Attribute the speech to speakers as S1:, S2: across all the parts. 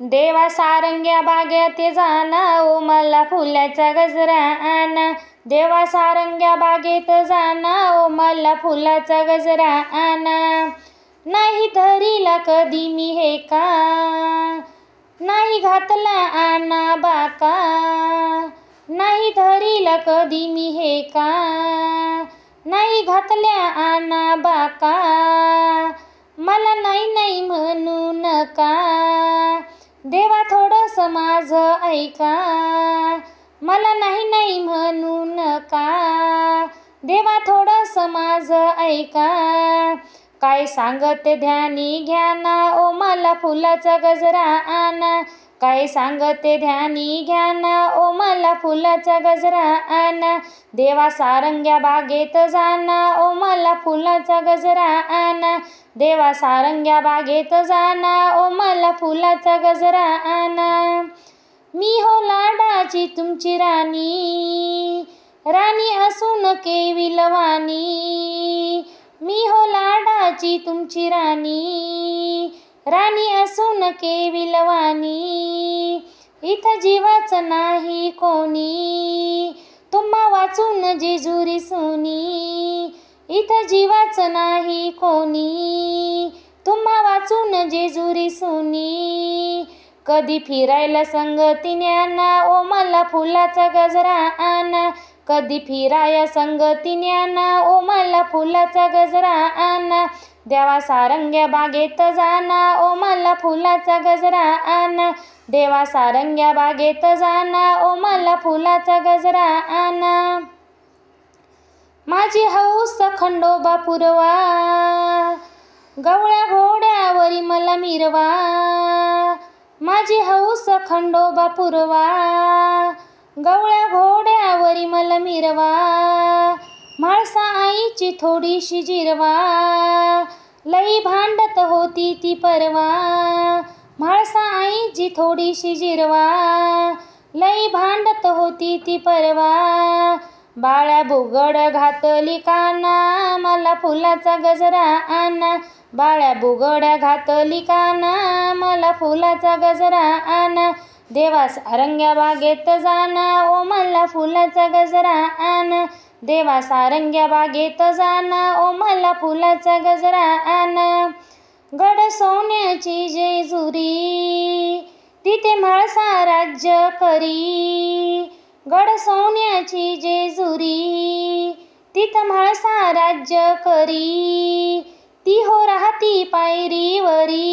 S1: देवा सारंग्या बागेत जाना ओ मला फुलाचा गजरा आणा देवा सारंग्या बागेत जाना ओ मला फुलाचा गजरा आणा नाही धरीला कधी मी हे का? नाही घातला आणा बाका. नाही धरीला कधी मी हे का? नाही घातल्या आणा बाका. मला नाही नाही म्हणू नका. देवा थोडस माझं ऐका. मला नाही नाही म्हणू नका देवा थोडस माझं ऐका. काय सांगते ध्यानी घ्या ना ओ मला फुलाचा गजरा आणा काय सांगते ध्यानी घ्या ना ओ मला फुलाचा गजरा आणा देवा सारंग्या बागेत जाना. ओ फुलाचा गजरा आणा देवा सारंग्या बागेत जाना ओ मला फुलाचा गजरा आणा मी हो लाडाची तुमची राणी राणी असून केविलवाणी मी हो लाडाची तुमची राणी राणी असून केविलवाणी इथं जीवाचं नाही कोणी तुम्हा वाचून जेजुरी सोनी. इथं जीवाचं नाही कोणी. तुम्हा वाचून जेजुरी सुनी. कधी फिरायला संगतीने ओ मला फुलाचा गजरा आणा. कधी फिराया संगतीने ओ मला फुलाचा गजरा आणा. देवा सारंग्या बागेत जाना ओ मला फुलाचा गजरा आणा. देवा सारंग्या बागेत जाना ओ मला फुलाचा गजरा आणा. माझी हौस खंडोबा पुरवा गवळ्या घोड्यावरी मला मिरवा. माझी हौस खंडोबा पुरवा गवळ्या घोड्यावरी मला मिरवा. म्हाळसा आईची थोडीशी जिरवा. लई भांडत होती ती परवा. म्हाळसा आईची थोडीशी जिरवा. लई भांडत होती ती परवा. बाळ्या बुगड घातली काना मला फुलाचा गजरा आणा. बाळ्या बुगड्या घातली काना मला फुलाचा गजरा आणा. देवा सारंग्या बागेत जाना ओ मला फुलाचा गजरा आणा. देवा सारंग्या बागेत जाना ओ मला फुलाचा गजरा आणा. गड सोन्याची जेजुरी तिथे म्हाळसा राज्य करी. गड सोन्याची जे म्हाळसा राज्य करी. ती हो राहती पायरीवरी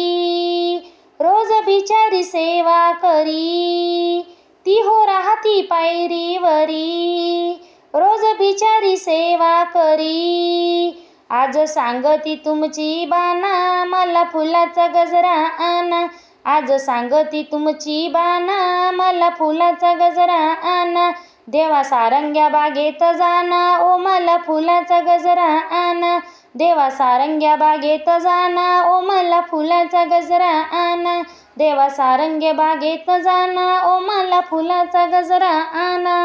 S1: रोज बिचारी सेवा करी. ती हो राहती पायरीवरी रोज बिचारी सेवा करी. आज सांगती तुमची बाना मला फुलाचा गजरा आणा. आज सांगती तुमची बाना मला फुलाचा गजरा आणा. देवा सारंग्या बागेत जाना ओ मला फुलाचा गजरा आणा. देवा सारंग्या बागेत जाना ओ मला फुलाचा गजरा आणा. देवा सारंग्या बागेत जाना ओ मला फुलाचा गजरा आणा.